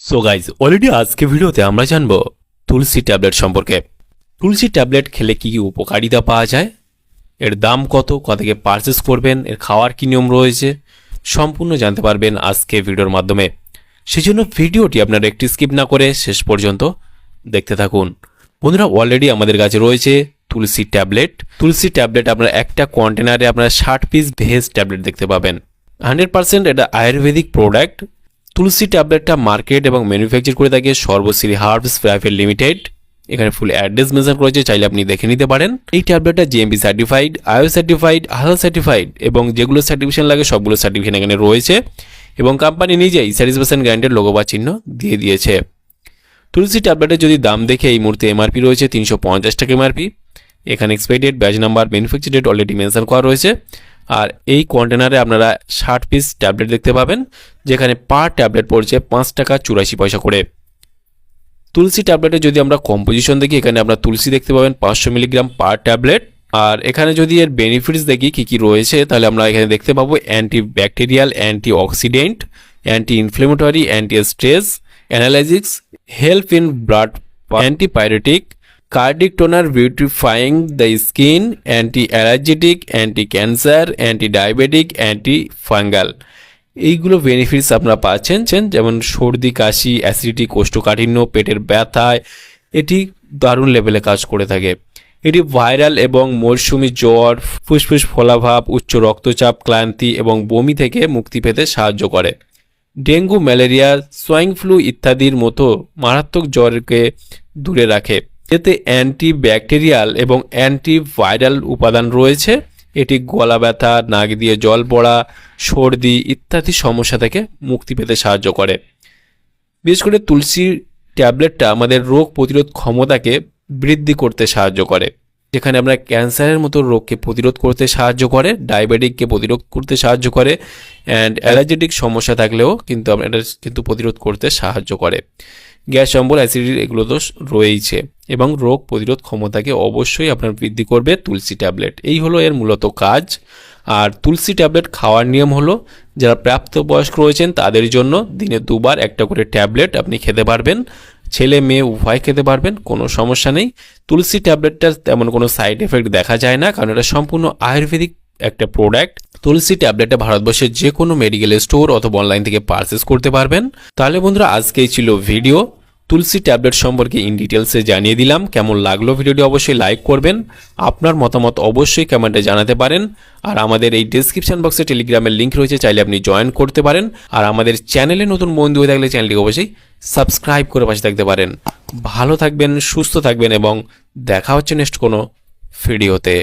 So guys already আজকে ভিডিওতে আমরা জানব তুলসী ট্যাবলেট সম্পর্কে। তুলসী ট্যাবলেট খেলে কি কি উপকারিতা পাওয়া যায়? এর দাম কত? থেকে পারচেস করবেন? এর খাওয়ার কি নিয়ম রয়েছে? সম্পূর্ণ জানতে পারবেন আজকে ভিডিওর মাধ্যমে। সেজন্য ভিডিওটি আপনারা একটি স্কিপ না করে শেষ পর্যন্ত দেখতে থাকুন। বন্ধুরা অলরেডি আমাদের কাছে রয়েছে তুলসী ট্যাবলেট। তুলসী ট্যাবলেট আপনার একটা কন্টেনারে আপনারা ষাট পিস ভেজ ট্যাবলেট দেখতে পাবেন। হান্ড্রেড পার্সেন্ট এটা আয়ুর্বেদিক প্রোডাক্ট তুলসী ট্যাবলেটটা মার্কেট এবং ম্যানুফ্যাকচার করে থাকে সর্বশ্রী হার্বস প্রাইভেট লিমিটেড। এখানে ফুল অ্যাড্রেস মেনশন করেছে চাইলে আপনি দেখে নিতে পারেন। এই ট্যাবলেটটা জিএমপি সার্টিফাইড আইও সার্টিফাইড হালাল সার্টিফাইড এবং যেগুলো সার্টিফিকেশন লাগে সবগুলো সার্টিফিকেশন এখানে রয়েছে এবং কোম্পানি নিজেই স্যাটিসফ্যাকশন গ্যারান্টেড লোগো বা চিহ্ন দিয়ে দিয়েছে। তুলসী ট্যাবলেটের যদি দাম দেখে এই মুহূর্তে এমআরপি রয়েছে তিনশো পঞ্চাশ টাকা এমআরপি এখানে expiry date batch number manufacture date already mention করা রয়েছে। আর এই কন্টেনারে আপনারা ষাট পিস ট্যাবলেট দেখতে পাবেন, যেখানে পার ট্যাবলেট পড়ছে পাঁচ টাকা চুরাশি পয়সা করে। তুলসী ট্যাবলেটে যদি আমরা কম্পোজিশন দেখি, এখানে আমরা তুলসী দেখতে পাবেন, পাঁচশো মিলিগ্রাম পার ট্যাবলেট আর এখানে যদি এর বেনিফিটস দেখি, কী কী রয়েছে, তাহলে আমরা এখানে দেখতে পাবো anti bacterial anti oxidant anti inflammatory anti stress analgesics help in blood antipyretic cardiac toner beautifying the skin anti allergic anti cancer anti diabetic anti fungal এইগুলো বেনিফিটস আপনারা পাচ্ছেন যেমন সর্দি, কাশি অ্যাসিডিটি কোষ্ঠকাঠিন্য, পেটের ব্যথায় এটি দারুণ লেভেলে কাজ করে থাকে। এটি ভাইরাল এবং মরশুমি জ্বর, ফুসফুস, ফলাভাব, উচ্চ রক্তচাপ, ক্লান্তি এবং বমি থেকে মুক্তি পেতে সাহায্য করে। ডেঙ্গু, ম্যালেরিয়া সোয়াইন ফ্লু ইত্যাদির মতো মারাত্মক জ্বরকে দূরে রাখে। এতে অ্যান্টি ব্যাকটেরিয়াল এবং অ্যান্টিভাইরাল উপাদান রয়েছে। এটি গলা ব্যথা, নাক দিয়ে জল পড়া, সর্দি ইত্যাদি সমস্যা থেকে মুক্তি পেতে সাহায্য করে। বিশেষ করে তুলসী ট্যাবলেটটা আমাদের রোগ প্রতিরোধ ক্ষমতাকে বৃদ্ধি করতে সাহায্য করে। যেখানে আমরা ক্যান্সারের মতো রোগকে প্রতিরোধ করতে সাহায্য করে, ডায়াবেটিককে প্রতিরোধ করতে সাহায্য করে অ্যান্ড অ্যালার্জেটিক সমস্যা থাকলেও কিন্তু আমরা এটা কিন্তু প্রতিরোধ করতে সাহায্য করে। গ্যাস, অম্বল, অ্যাসিডিটি এগুলো তো রয়েইছে এবং রোগ প্রতিরোধ ক্ষমতাকে অবশ্যই আপনার বৃদ্ধি করবে তুলসী ট্যাবলেট। এই হলো এর মূলত কাজ। আর তুলসী ট্যাবলেট খাওয়ার নিয়ম হলো, যারা প্রাপ্তবয়স্ক রয়েছেন তাদের জন্য দিনে দুবার একটা করে ট্যাবলেট আপনি খেতে পারবেন। ছেলে, মেয়ে উভয় খেতে পারবেন, কোনো সমস্যা নেই। তুলসী ট্যাবলেটটার তেমন কোনো সাইড এফেক্ট দেখা যায় না, কারণ এটা সম্পূর্ণ আয়ুর্বেদিক একটা প্রোডাক্ট। তুলসী ট্যাবলেটটা ভারতবর্ষের যে কোনো মেডিকেল স্টোর অথবা অনলাইন থেকে পারচেস করতে পারবেন। তাহলে বন্ধুরা, আজকেই ছিল ভিডিও তুলসী ট্যাবলেট সম্পর্কে ইন ডিটেলসে জানিয়ে দিলাম। কেমন লাগল ভিডিওটি অবশ্যই লাইক করবেন। আপনার মতামত অবশ্যই কমেন্টে জানাতে পারেন। আর আমাদের এই ডিসক্রিপশন বক্সে টেলিগ্রামের লিঙ্ক রয়েছে, চাইলে আপনি জয়েন করতে পারেন। আর আমাদের চ্যানেলে নতুন বন্ধু হয়ে থাকলে চ্যানেলটিকে অবশ্যই সাবস্ক্রাইব করে পাশে থাকতে পারেন। ভালো থাকবেন, সুস্থ থাকবেন এবং দেখা হচ্ছে নেক্সট কোনো ভিডিওতে